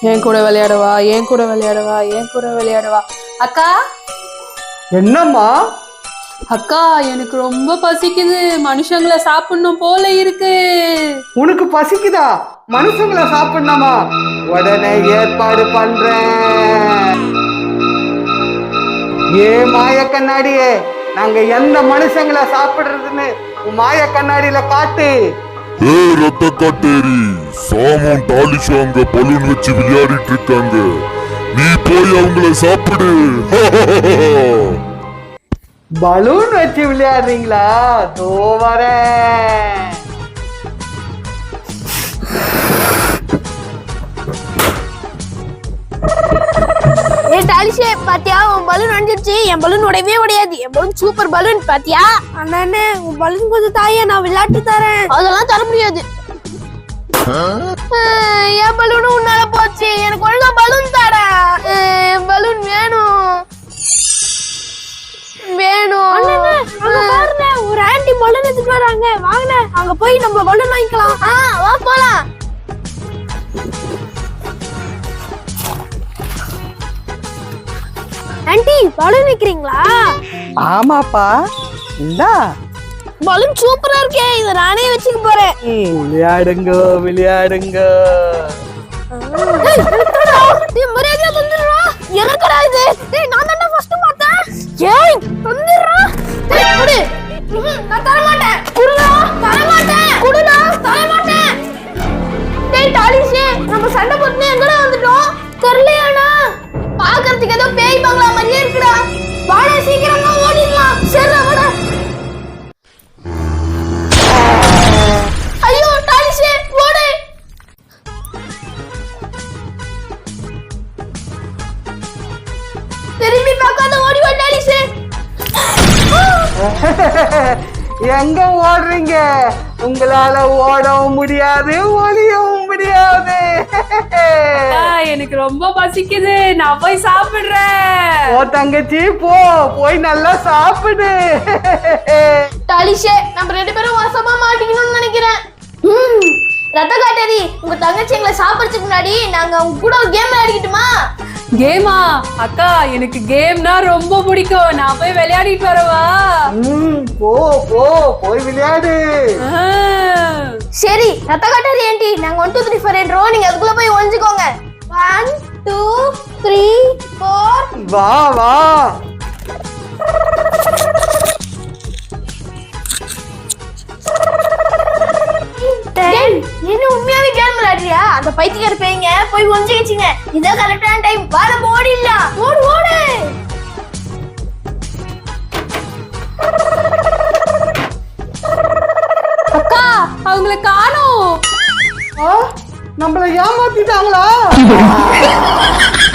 என் கூட விளையாடவா என் கூட விளையாடவா என் கூட விளையாடவா. அக்கா? என்னம்மா? அக்கா எனக்கு ரொம்ப பசிக்குது. மனுஷங்களை சாப்பிடணும் போல இருக்கு. உனக்கு பசிக்குதா? மனுஷங்களை சாப்பிடணுமா? உடனே ஏற்பாடு பண்றேன். ஏ மாய கண்ணாடியே நாங்க எந்த மனுஷங்களை சாப்பிடுறதுன்னு மாய கண்ணாடியில காட்டு. ஏய் ரத்த காட்டேரி. சாமும் டாலிஷும் அங்க பலூன் வச்சு விளையாடிட்டு இருக்காங்க நீ போய் அவங்கள சாப்பிடு. பலூன் வச்சு விளையாடுறீங்களா? தோ வரேன். டாலிஷே பாத்தியா? உன் பலூன் அடிஞ்சிருச்சு. என் பலூன் உடையவே உடையாது. என் பலூன் சூப்பர் பலூன் பாத்தியா? அண்ணே உன் பலூன் கொஞ்சம் தாயே நான் விளையாட்டு தரேன். அதெல்லாம் தர முடியாது. என் பலூன் உன்னால போச்சு. எனக்கு ஒழுங்கா பலூன் தர என் பலூன் வேணும். வேணும். ஒரு ஆன்டி பலூன் எடுத்துட்டு வராங்க. வாங்க அங்க போய் நம்ம பலூன் வாங்கிக்கலாம். ஆன்ட்டி பலூன் வைக்கிறீங்களா? ஆமாப்பா. இந்தா. பலூன் சூப்பரா இருக்கே. இத நானே வச்சுக்க போறேன். விளையாடுங்க விளையாடுங்க. மரியாதையா தந்துடுறா. எனக்குடா இது. டேய் நான் தானே ஃபர்ஸ்ட் பார்த்தேன். ஏய் தந்துடுறா. டேய் குடு. ம்ஹும், நான் தர மாட்டேன். குடுடா. தர மாட்டேன். குடுடா. தர மாட்டேன். டேய் டாலிஷே நம்ம சண்டை போட்டு எங்கடா வந்துட்டோம்? தெரியலையாடா பாக்குறதுக்கு ஏதோ பேய் பங்களா மாதிரியே இருக்குடா. வாடா சீக்கிரமா ஓடிடலாம். சரிடா வாடா. ஐயோ டாலிஷே ஓடு. திரும்பி பார்க்காத ஓடி வா டாலிஷே எங்க ஓடுறீங்க? உங்களால ஓடவும் முடியாது ஒளியவும் முடியாது. எனக்கு ரொம்ப பசிக்குது. நான் போய் சாப்பிடுறேன். ஓ தங்கச்சி போ. போய் நல்லா சாப்பிடு. டாலிஷே நம்ம ரெண்டு பேரும் வசமா மாட்டிக்கணும்னு நினைக்கிறேன். ம், ரத்த காட்டேரி உங்க தங்கச்சி எங்களை சாப்பிடுறதுக்கு முன்னாடி நாங்க உங்க கூட ஒரு கேம் விளையாடிக்கிட்டுமா? கேமா அக்கா எனக்கு கேம்னா ரொம்ப பிடிக்கும். நான் போய் விளையாடிட்டு வரவா? போ போ. போய் விளையாடு. சரி ரத்த காட்டேரி ஆண்டி. நாங்க ஒன் டூ த்ரீ ஃபோர் என்றோம் நீங்க அதுக்குள்ள போய் ஒழிஞ்சுக்கோங்க ஒன் டூ த்ரீ ஃபோர் வா வா. என்ன உண்மையாவே கேம் விளையாடுறியா? அந்த பைத்தியக்கார பேய்ங்க போய் ஒழிஞ்சுக்கிச்சிங்க இதான் கரெக்டான டைம் வாட ஓடிடலாம் ஓடு ஓடு. அக்கா அவங்கள காணோம். ஆ, நம்மள ஏமாத்திட்டாங்களா?